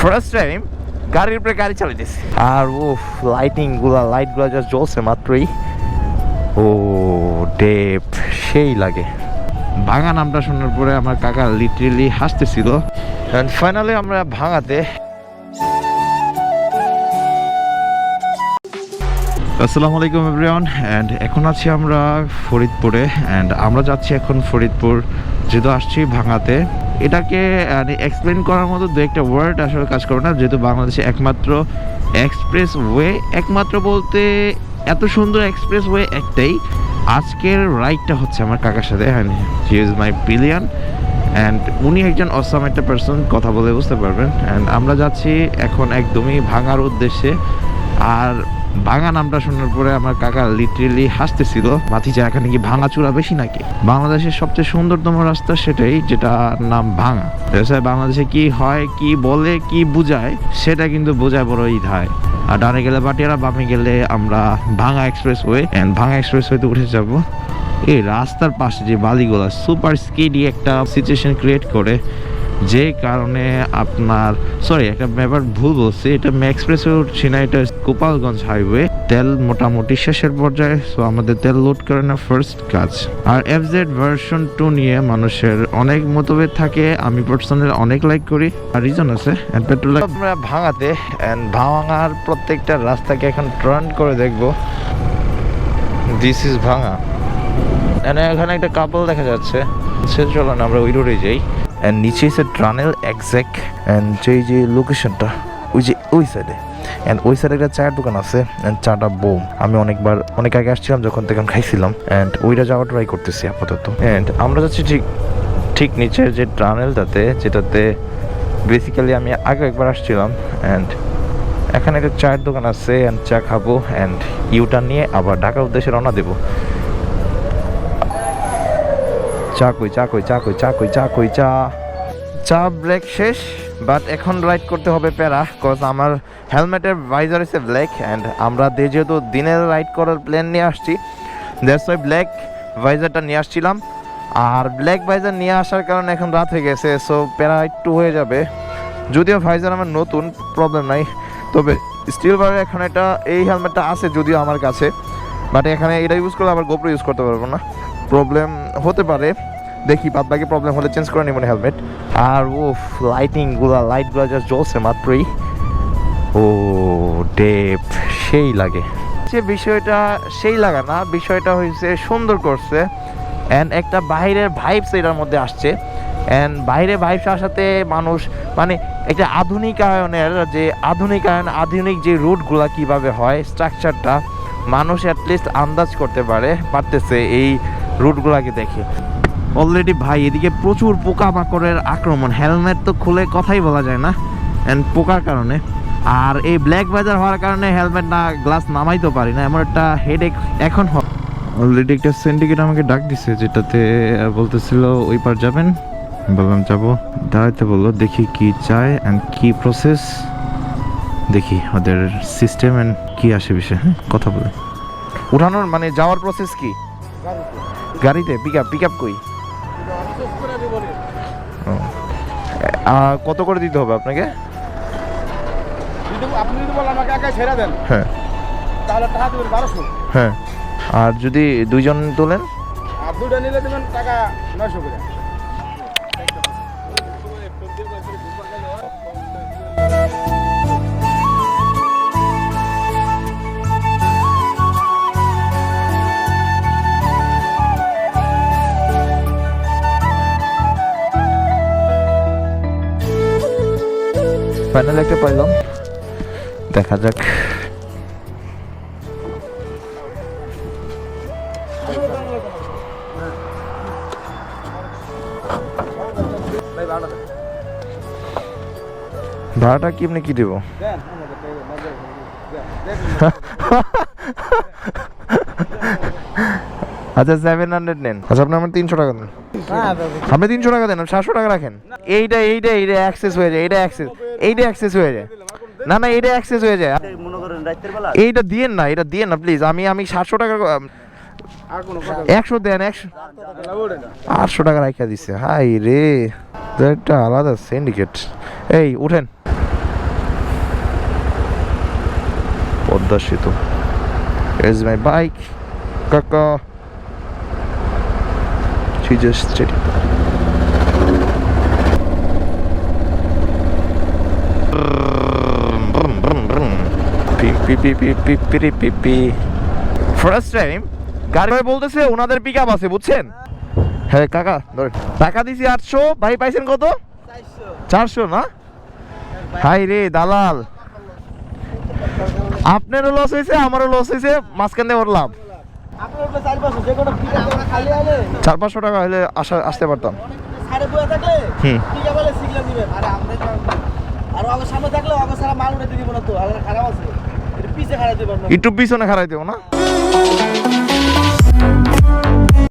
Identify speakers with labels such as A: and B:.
A: First time গাড়ির উপরে গাড়ি চালাইতেছি আর ও লাইটিংগুলা লাইটগুলা জাস্ট জ্বলছে মাত্রই। ও ডেপ সেই লাগে। ভাঙা নামটা শোনার পরে আমার কাকা লিটারেলি হাসতেছিল। অ্যান্ড ফাইনালি আমরা ভাঙাতে। আসসালামু আলাইকুম এভরিওয়ান অ্যান্ড এখন আছি আমরা ফরিদপুরে অ্যান্ড আমরা যাচ্ছি এখন ফরিদপুর, যেহেতু আসছি ভাঙাতে। এটাকে মানে এক্সপ্লেন করার মতো দু একটা ওয়ার্ড আসলে কাজ করে না, যেহেতু বাংলাদেশে একমাত্র এক্সপ্রেস ওয়ে একমাত্র বলতে এত সুন্দর এক্সপ্রেস ওয়ে একটাই। আজকের রাইডটা হচ্ছে আমার কাকার সাথে and he is my billion and উনি একজন অসাম একটা পার্সন কথা বলে বুঝতে পারবেন। অ্যান্ড আমরা যাচ্ছি এখন একদমই ভাঙার উদ্দেশ্যে। আর ভাঙা নামটা শোনার পরে আমার কাকা লিটারেলি হাসতেছিল। মাথিজা এখানে কি ভাঙা চূড়া বেশি নাকি? বাংলাদেশের সবচেয়ে সুন্দরতম রাস্তা সেটাই যেটা নাম ভাঙা। বাংলাদেশে কি হয়, কি বলে, কি বুঝায়, সেটা কিন্তু বোঝায় বড় ইধায় আর ডানে গেলে বাটিয়ারা, বামে গেলে আমরা Bhanga expressway and Bhanga এক্সপ্রেস ওয়েতে উঠে যাব। এই রাস্তার পাশে যে বালিগুলা সুপার স্কিডি একটা সিচুয়েশন ক্রিয়েট করে যে কারণে আপনার সরি একটা ব্যাপার ভুল বলছি, এটা এক্সপ্রেসে উঠছি না এটা গোপালগঞ্জ হাইওয়ে তেল মোটামুটি শেষের পর্যায়ে সো আমাদের তেল লোড করে না ফার্স্ট কাজ। আর এফ জেড ভার্সন টু নিয়ে মানুষের অনেক মতভেদ থাকে, আমি পার্সোনালি অনেক লাইক করি, আর রিজন আছে আমরা ভাঙাতে এন্ড ভাঙার প্রত্যেকটা রাস্তাকে এখন টার্ন করে দেখব। দিস ইজ ভাঙা। এখানে একটা কাপল দেখা যাচ্ছে, সে চলো না, আমরা ওই রোডে যাই। অ্যান্ড নিচে এসে ট্রানেল এক্স্যাক্ট অ্যান্ড যে যে লোকেশনটা ওই যে ওই সাইডে অ্যান্ড ওই সাইডে একটা চায়ের দোকান আছে অ্যান্ড চাটা বোম। আমি অনেকবার অনেক আগে আসছিলাম যখন থেকে খাইছিলাম। অ্যান্ড ওইটা যাওয়া ট্রাই করতেছি আপাতত। অ্যান্ড আমরা যাচ্ছি ঠিক ঠিক নিচের যে ট্রানেলটাতে যেটাতে বেসিক্যালি আমি আগে একবার আসছিলাম। অ্যান্ড এখানে একটা চায়ের দোকান আছে অ্যান্ড চা খাব। অ্যান্ড ইউটার নিয়ে আবার ঢাকার উদ্দেশ্যে রওনা দেবো। চা কই চা কই চা কই চা কই চা কই, চা। চা ব্রেক শেষ বাট এখন রাইড করতে হবে প্যারা কজ আমার হেলমেটের ভাইজার হচ্ছে ব্ল্যাক অ্যান্ড আমরা যেহেতু দিনের রাইড করার প্ল্যান নিয়ে আসছি দ্যাটস ওয়াই ব্ল্যাক ভাইজারটা নিয়ে আসছিলাম। আর ব্ল্যাক ভাইজার নিয়ে আসার কারণে এখন রাত হয়ে গেছে সো প্যারা একটু হয়ে যাবে। যদিও ভাইজার আমার নতুন প্রবলেম নাই, তবে স্টিল বার এখন এটা, এই হেলমেটটা আছে যদিও আমার কাছে বাট এখানে এটা ইউজ করলে আবার গোপ্রো ইউজ করতে পারব না। প্রবলেম হতে পারে। দেখি, বাদ বাকি প্রবলেম হলে চেঞ্জ করে নিব হেলমেট আর ও লাইটিংগুলো লাইটগুলো জাস্ট জ্বলছে মাত্রই। ও ডেপ সেই লাগে। যে বিষয়টা, সেই লাগা না, বিষয়টা হয়েছে সুন্দর করছে। অ্যান্ড একটা বাইরের ভাইবস এটার মধ্যে আসছে। অ্যান্ড বাইরে ভাইবস আসাতে মানুষ মানে একটা আধুনিকায়নের যে আধুনিকায়ন, আধুনিক যে রুটগুলো কীভাবে হয় স্ট্রাকচারটা মানুষ অ্যাটলিস্ট আন্দাজ করতে পারে, পারতেছে এই রুটগুলাকে দেখে। অলরেডি ভাই, এদিকে প্রচুর পোকামাকড়ের আক্রমণ। হেলমেট তো খুলে কথাই বলা যায় না অ্যান্ড পোকার কারণে। আর এই ব্ল্যাক বাজার হওয়ার কারণে হেলমেট না গ্লাস নামাইতে পারি না। এমন একটা হেডেক এখন অলরেডি একটা সিন্ডিকেট আমাকে ডাক দিছে, যেটাতে বলতেছিল, ওই পার যাবেন? বললাম, যাব। দাঁড়াইতে বলল, দেখি কি চায় অ্যান্ড কি প্রসেস দেখি ওদের সিস্টেম অ্যান্ড কি আসে বিষয়ে হ্যাঁ কথা বলে। উঠানোর মানে যাওয়ার প্রসেস কি? গাড়িতে পিক আপ পিক আপ কই? কত করে দিতে হবে আপনাকে?
B: আপনি যদি বলেন আমাকে একাই ছেড়ে দেন
A: হ্যাঁ।
B: তাহলে টাকা দেবেন বারোশো।
A: হ্যাঁ। আর যদি দুইজন তোলেন?
B: আর দুটো নিলে দেবেন টাকা নয়শো করে।
A: ফাইনাল একটা পাইলাম। দেখা যাক। ভাড়াটা কি এমনি কি দেবো। আচ্ছা সেভেন হান্ড্রেড নেন। আচ্ছা আপনি আমার তিনশো টাকা দেন। আপনি তিনশো টাকা দেন সাতশো টাকা রাখেন। এইটা এইটা এইটা অ্যাক্সেস হয়ে যায় এইটা অ্যাক্সেস এইটা অ্যাক্সেস হয়ে যায়। না না এইটা অ্যাক্সেস হয়ে যায়।
C: মনে করেন রাতের বেলা?
A: এইটা দিয়েন না এটা দিয়েন না প্লিজ আমি আমি সাতশো টাকা একশো দেন একশো আটশো টাকা রাখা দিছে। হাই রে একটা আলাদা সিন্ডিকেট এই উঠেন। পদ্মা সেতু। ইজ মাই বাইক কাকা। She just ফার্স্ট টাইম গাড়ি বলতেছে ওনাদের পিক আপ আছে, বুঝছেন? হ্যাঁ কাকা ধরেন টাকা দিছি আটশো, ভাই পাইছেন কত? চারশো। না? হাই রে, দালাল। আপনারও লস হয়েছে, আমারও লস হয়েছে, মাঝখানে ওর লাভ।
B: চার পাঁচশো
A: টাকা হলে আসা, আসতে পারতাম। হুম।
B: আরে সামনে থাকলে অগর মাল উঠে দিব না তো খারাপ আছে।
A: একটু পিছনে খারাই দেবো না?